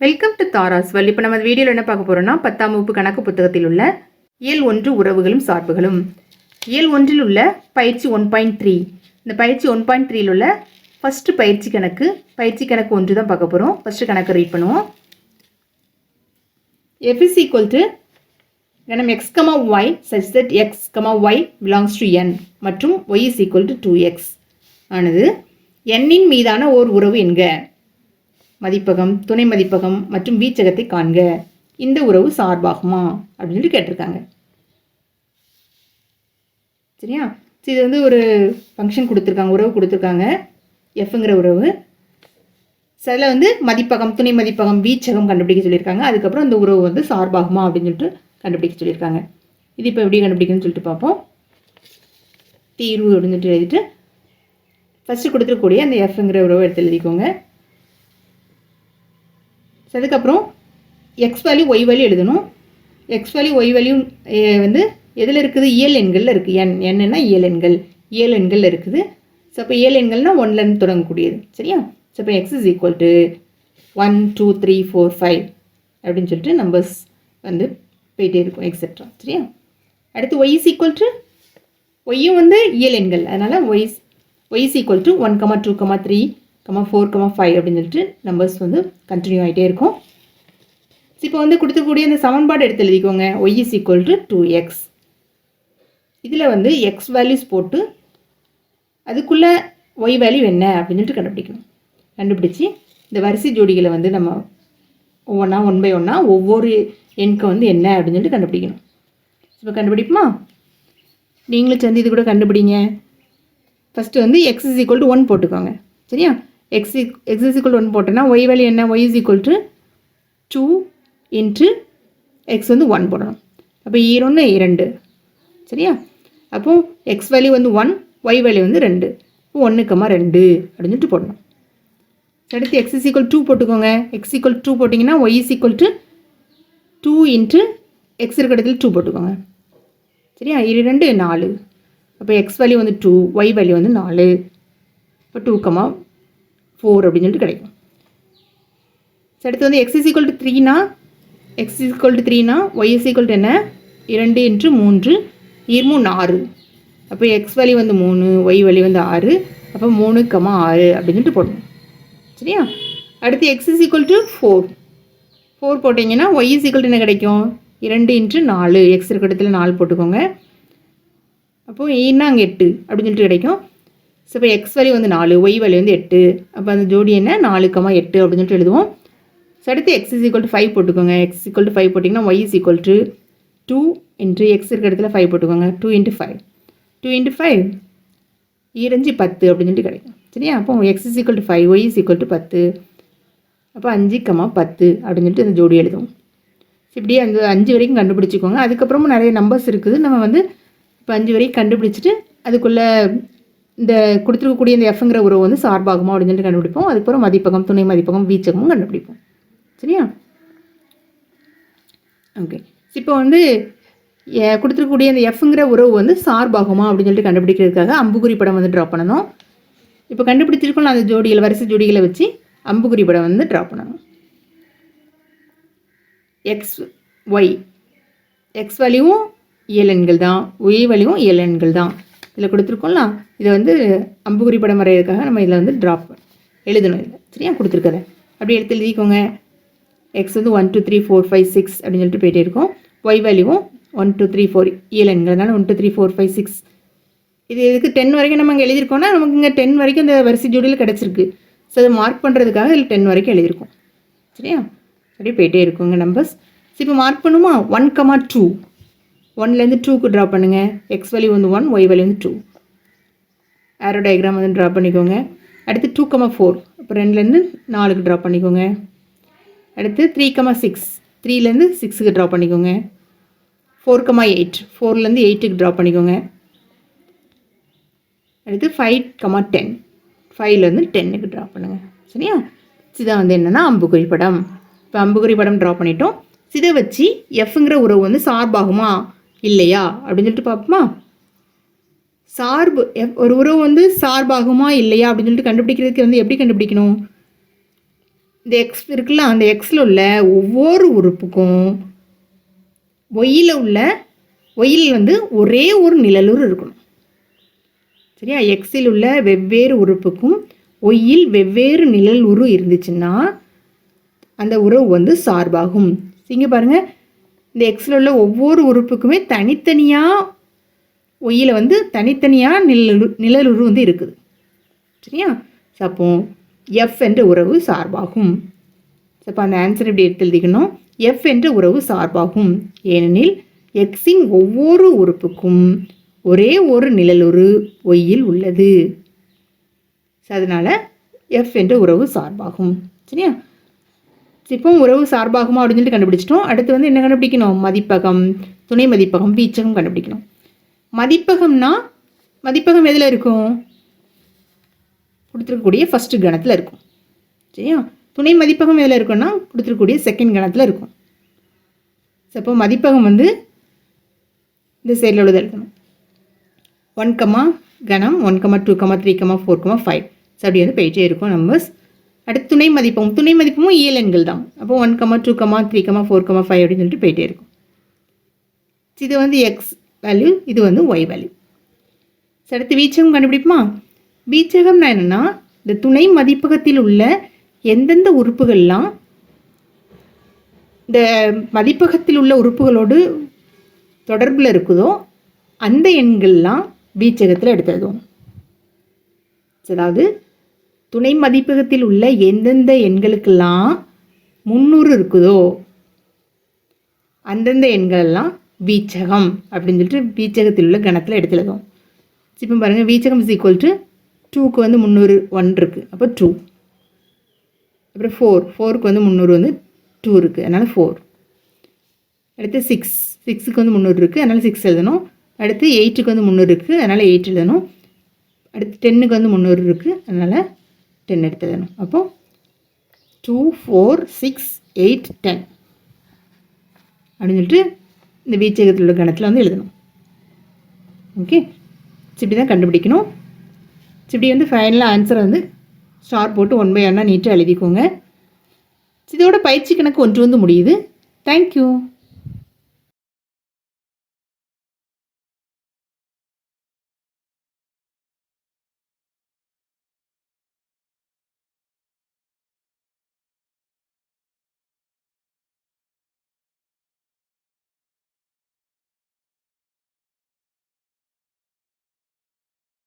Welcome to Tara's வல் இப்போ நம்ம வீடியோவில் என்ன பார்க்க போகிறோம்னா பத்தாம் வகுப்பு கணக்கு புத்தகத்தில் உள்ள இயல் ஒன்று உறவுகளும் சார்புகளும். இயல் ஒன்றில் உள்ள பயிற்சி ஒன் பாயிண்ட் த்ரீ இந்த பயிற்சி ஒன் பாயிண்ட் த்ரீயில் உள்ள ஃபஸ்ட்டு பயிற்சி கணக்கு பயிற்சி கணக்கு ஒன்று தான் பார்க்க போகிறோம் ஃபஸ்ட்டு கணக்கு ரீட் பண்ணுவோம். எஃப் இஸ் ஈக்குவல் டு கணம் X comma Y such that X comma Y belongs to N மற்றும் Y is equal to two X ஆனது எண்ணின் மீதான ஓர் உறவு என்க. மதிப்பகம் துணை மதிப்பகம் மற்றும் வீச்சகத்தை காண்க. இந்த உறவு சார்பாகுமா? அப்படின்னு சொல்லி கேட்டிருக்காங்க. சரியா? சரி, இது வந்து ஒரு ஃபங்க்ஷன் கொடுத்துருக்காங்க உறவு கொடுத்துருக்காங்க. எஃப்ங்கிற உறவு. சில வந்து மதிப்பகம் துணை மதிப்பகம் வீச்சகம் கண்டுபிடிக்க சொல்லியிருக்காங்க. அதுக்கப்புறம் அந்த உறவு வந்து சார்பாகுமா அப்படின்னு சொல்லிட்டு கண்டுபிடிக்க சொல்லியிருக்காங்க. இது இப்போ எப்படி கண்டுபிடிக்கணும்னு சொல்லிட்டு பார்ப்போம். தீர்வு அப்படின்னு சொல்லிட்டு எழுதிட்டு ஃபஸ்ட்டு கொடுத்துருக்கூடிய அந்த எஃப்ங்கிற உறவை எடுத்து எழுதிக்கோங்க. அதுக்கப்புறம் எக்ஸ் வேல்யூ ஒய் வேல்யூ எழுதணும். எக்ஸ் வேல்யூ ஒய் வேல்யூ வந்து எதில் இருக்குது? இயல் எண்களில் இருக்குது என் என்னென்னா இயல் எண்கள். இயல் எண்களில் இருக்குது. ஸோ அப்போ இயல் எண்கள்னால் ஒன்லேருந்து தொடங்கக்கூடியது. சரியா? ஸோ இப்போ x is equal to one two three four five அப்படின்னு சொல்லிட்டு நம்பர்ஸ் வந்து போயிட்டே இருக்கும் எக்ஸெட்ரா சரியா? அடுத்து ஒய் இஸ் ஈக்குவல் டு ஒய்யும் வந்து இயல் எண்கள். அதனால் Y Y is equal to one comma two comma three comma four comma five அப்படின்னு சொல்லிட்டு நம்பர்ஸ் வந்து கண்டினியூ ஆகிட்டே இருக்கும். இப்போ வந்து கொடுத்துக்கூடிய அந்த சமன்பாடு எடுத்து எழுதிக்கோங்க. Y is equal to two X இதில் வந்து எக்ஸ் வேல்யூஸ் போட்டு அதுக்குள்ளே ஒய் வேல்யூ என்ன அப்படின்னு சொல்லிட்டு கண்டுபிடிக்கணும். கண்டுபிடிச்சி இந்த வரிசை ஜோடிகளை வந்து நம்ம ஒவ்வொன்றா ஒன் பை ஒன்றா ஒவ்வொரு எண்க்கு வந்து என்ன அப்படின்னு சொல்லிட்டு கண்டுபிடிக்கணும். இப்போ கண்டுபிடிப்போமா? நீங்களும் சேர்ந்து இது கூட கண்டுபிடிங்க. ஃபஸ்ட்டு வந்து X is equal to one போட்டுக்கோங்க. சரியா? X X is equal one போட்டோன்னா ஒய் வேல்யூ என்ன? Y is equal to two into X வந்து ஒன் போடணும். அப்போ ஈரோன்னு e இரண்டு e சரியா? அப்போ எக்ஸ் வேல்யூ வந்து ஒன் ஒய் வேல்யூ வந்து ரெண்டு. இப்போ ஒன்றுக்கம்மா ரெண்டு அப்படின்னு சொல்லிட்டு போடணும். அடுத்து எக்ஸ் இஸ் ஈக்குவல் டூ போட்டுக்கோங்க. எக்ஸ் ஈக்குவல் டூ போட்டிங்கன்னா Y is equal to two into X இருக்கிற இடத்துல டூ போட்டுக்கோங்க. சரியா? இரு ரெண்டு நாலு. அப்போ எக்ஸ் வேல்யூ வந்து டூ ஒய் வேல்யூ வந்து நாலு. இப்போ டூ கமா ஃபோர் அப்படின்னு சொல்லிட்டு கிடைக்கும். அடுத்து வந்து எக்ஸ் இஸ் ஈக்குவல் டு த்ரீனா எக்ஸ் இஸ் ஈக்குவல் டு த்ரீனா ஒய் இஸ் ஈக்குவல் டு என்ன? இரண்டு என்று மூன்று இருமூணு ஆறு அப்போ எக்ஸ் வழி வந்து மூணு ஒய் வழி வந்து ஆறு அப்போ மூணு கமா ஆறு அப்படின்னு சொல்லிட்டு போடணும். சரியா? அடுத்து X is equal to four four போட்டிங்கன்னா ஒய் இஸ் ஈக்குவல் டு என்ன கிடைக்கும்? இரண்டு இன்ட்டு நாலு. எக்ஸ் இருக்கிற இடத்துல நாலு போட்டுக்கோங்க. அப்போது ஈனாங்க அங்கே எட்டு அப்படின்னு சொல்லிட்டு கிடைக்கும். ஸோ இப்போ எக்ஸ் வேல்யூ வந்து நாலு ஒய் வேல்யூ வந்து எட்டு. அப்போ அந்த ஜோடி என்ன? நாலு கமா எட்டு அப்படின்னு சொல்லிட்டு எழுதுவோம். ஸோ அடுத்து X is equal to five போட்டுக்கோங்க. எக்ஸ் ஈக்குவல் டு ஃபைவ் போட்டிங்கன்னா Y is equal to two into X இருக்கிற இடத்துல ஃபைவ் போட்டுக்கோங்க. Two into five two into five ஈரஞ்சு பத்து அப்படின்னு சொல்லிட்டு கிடைக்கும். சரியா? அப்போ X is equal to five Y is equal to பத்து. அப்போ அஞ்சு கமா பத்து அப்படின்னு சொல்லிட்டு அந்த ஜோடி எழுதுவோம். இப்படியே அந்த அஞ்சு வரைக்கும் கண்டுபிடிச்சிக்கோங்க. அதுக்கப்புறமும் நிறைய நம்பர்ஸ் இருக்குது. நம்ம வந்து இப்போ அஞ்சு வரைக்கும் கண்டுபிடிச்சிட்டு அதுக்குள்ளே இந்த கொடுத்துருக்கக்கூடிய இந்த எஃப்ங்கிற உறவு வந்து சார்பாகுமா அப்படின்னு சொல்லிட்டு கண்டுபிடிப்போம் அதுக்கப்புறம் மதிப்பகம் துணை மதிப்பகம் வீச்சகமும் கண்டுபிடிப்போம். சரியா? ஓகே இப்போ வந்து கொடுத்துருக்கக்கூடிய அந்த எஃப்ங்கிற உறவு வந்து சார்பாகுமா அப்படின்னு சொல்லிட்டு கண்டுபிடிக்கிறதுக்காக அம்புகுறி படம் வந்து ட்ரா பண்ணணும். இப்போ கண்டுபிடிச்சிருக்கோம் அந்த ஜோடிகளை வரிசை ஜோடிகளை வச்சு அம்புகுறி படம் வந்து ட்ரா பண்ணணும். எக்ஸ் ஒய் எக்ஸ் வலியும் இயலன்கள் தான். ஒய் வலியும் இயலன்கள் தான். இதில் கொடுத்துருக்கோம்ல. இதை வந்து அம்புகுறி படம் வரைகிறதுக்காக நம்ம இதில் வந்து ட்ராப் எழுதணும் இதில் சரியா கொடுத்துருக்கதை. அப்படி எடுத்து எழுதிக்கோங்க. எக்ஸ் வந்து one two three four five six அப்படின்னு சொல்லிட்டு போயிட்டே இருக்கோம். ஒய் வேல்யூவும் one two three four இயலன்கிறதுனால one two three four five six இது இதுக்கு டென் வரைக்கும் நம்ம இங்கே எழுதியிருக்கோம்னா நமக்கு இங்கே டென் வரைக்கும் இந்த வரிசை ஜோடியில் கிடச்சிருக்கு. ஸோ அதை மார்க் பண்ணுறதுக்காக இதில் டென் வரைக்கும் எழுதியிருக்கோம். சரியா? அப்படியே போயிட்டே இருக்கோங்க நம்பர்ஸ் இப்போ மார்க் பண்ணுமா? ஒன் கமா டூ ஒன்லேருந்து டூக்கு ட்ரா பண்ணுங்கள் எக்ஸ் வேல்யூ வந்து ஒன் ஒய் வேல்யூ வந்து டூ ஆரோ டயக்ராம் வந்து ட்ரா பண்ணிக்கோங்க. அடுத்து டூ கமா ஃபோர் அப்புறம் ரெண்டுலேருந்து நாலுக்கு ட்ரா பண்ணிக்கோங்க. அடுத்து த்ரீ கமா சிக்ஸ் த்ரீலேருந்து சிக்ஸுக்கு ட்ரா பண்ணிக்கோங்க. ஃபோர் கமா எயிட் ஃபோர்லேருந்து எயிட்டுக்கு ட்ரா பண்ணிக்கோங்க. அடுத்து ஃபைவ் கமா டென் ஃபைவ்லேருந்து டென்னுக்கு ட்ரா பண்ணுங்கள் சரியா? இதான் வந்து என்னென்னா அம்புக்குறி படம். இப்போ அம்புக்குறி படம் ட்ரா பண்ணிட்டோம். இதை வச்சு எஃப்ங்கிற உறவு வந்து சார்பாகுமா? இல்லையா? அப்படின்னு சொல்லிட்டு பார்ப்போமா? சார்பு ஒரு உறவு வந்து சார்பாகுமா இல்லையா? அப்படின்னு சொல்லிட்டு கண்டுபிடிக்கிறதுக்கு வந்து எப்படி கண்டுபிடிக்கணும்? இந்த எக்ஸ் இருக்குல்ல அந்த எக்ஸில் உள்ள ஒவ்வொரு உறுப்புக்கும் ஒய்யில் உள்ள ஒயில் வந்து ஒரே ஒரு நிழலூர் இருக்கணும். சரியா? எக்ஸில் உள்ள வெவ்வேறு உறுப்புக்கும் ஒயில் வெவ்வேறு நிழல் உரு இருந்துச்சுன்னா அந்த உறவு வந்து சார்பாகும். இங்கே பாருங்கள் இந்த எக்ஸில் உள்ள ஒவ்வொரு உறுப்புக்குமே தனித்தனியாக ஒய்யில் வந்து தனித்தனியாக நிழலு நிழலுரு வந்து இருக்குது. சரியா? சப்போ அப்போ எஃப் என்ற உறவு சார்பாகும். சப்போ அப்போ அந்த ஆன்சர் இப்படி எடுத்து எழுதிக்கணும்? எஃப் என்ற உறவு சார்பாகும். ஏனெனில் எக்ஸின் ஒவ்வொரு உறுப்புக்கும் ஒரே ஒரு நிழலுரு ஒய்யில் உள்ளது. ஸோ அதனால் எஃப் என்ற உறவு சார்பாகும். சரியா? இப்போ உறவு சார்பாகுமா அப்படின்னு சொல்லி கண்டுபிடிச்சிட்டோம். அடுத்து வந்து என்ன கண்டுபிடிக்கணும்? மதிப்பகம். துணை மதிப்பகம் வீச்சகம் கண்டுபிடிக்கணும். மதிப்பகம்னா மதிப்பகம் எதில் இருக்கும்? கொடுத்துருக்கக்கூடிய ஃபஸ்ட்டு கணத்தில் இருக்கும். சரியா? துணை மதிப்பகம் எதில் இருக்கும்னா கொடுத்துருக்கக்கூடிய செகண்ட் கணத்தில் இருக்கும். ஸோ அப்போ மதிப்பகம் வந்து இந்த சைடில் உள்ளது எழுதணும். ஒன் கமா கணம் one comma two comma three comma four comma five so அப்படி வந்து போயிட்டே இருக்கும் நம்பர்ஸ் அடுத்து துணை மதிப்பும் துணை மதிப்பமும் இயல் எண்கள் தான். அப்போ one comma two comma three comma four comma five அப்படின்னு சொல்லிட்டு போயிட்டே இருக்கும். இது வந்து எக்ஸ் வேல்யூ இது வந்து ஒய் வேல்யூ ஸோ அடுத்து வீச்சகம் கண்டுபிடிப்போமா? வீச்சகம்னா என்னென்னா இந்த துணை மதிப்பகத்தில் உள்ள எந்தெந்த உறுப்புகள்லாம் இந்த மதிப்பகத்தில் உள்ள உறுப்புகளோடு தொடர்பில் இருக்குதோ அந்த எண்கள்லாம் வீச்சகத்தில் எடுத்து எழுதுவோம் அதாவது துணை மதிப்பகத்தில் உள்ள எந்தெந்த எண்களுக்கெல்லாம் முந்நூறு இருக்குதோ அந்தந்த எண்களெல்லாம் வீச்சகம் அப்படின்னு சொல்லிட்டு வீச்சகத்தில் உள்ள கணத்தில் எடுத்து இப்போ பாருங்கள் வீச்சகம் இஸ் ஈக்குவல் டு டூக்கு வந்து முந்நூறு ஒன் இருக்குது அப்போ டூ அப்புறம் ஃபோர் ஃபோருக்கு வந்து முந்நூறு வந்து டூ இருக்குது அதனால் ஃபோர் அடுத்து சிக்ஸ் சிக்ஸுக்கு வந்து முந்நூறு இருக்குது அதனால் சிக்ஸ் எழுதணும். அடுத்து எயிட்டுக்கு வந்து முந்நூறு இருக்குது அதனால் எயிட் எழுதணும். அடுத்து டென்னுக்கு வந்து முந்நூறு இருக்குது அதனால் டென் எடுத்து எழுதணும் அப்போ two four six eight ten அப்படின்னு சொல்லிட்டு இந்த வீச்சகத்தில் உள்ள கணத்தில் வந்து எழுதணும். ஓகே இப்படி தான் கண்டுபிடிக்கணும். இப்படி வந்து ஃபைனலாக ஆன்சரை வந்து ஸ்டார் போட்டு ஒன் பை ஒன்னாக நீட்டாக எழுதிக்கோங்க. இதோட பயிற்சி கணக்கு ஒன்று வந்து முடியுது. தேங்க்யூ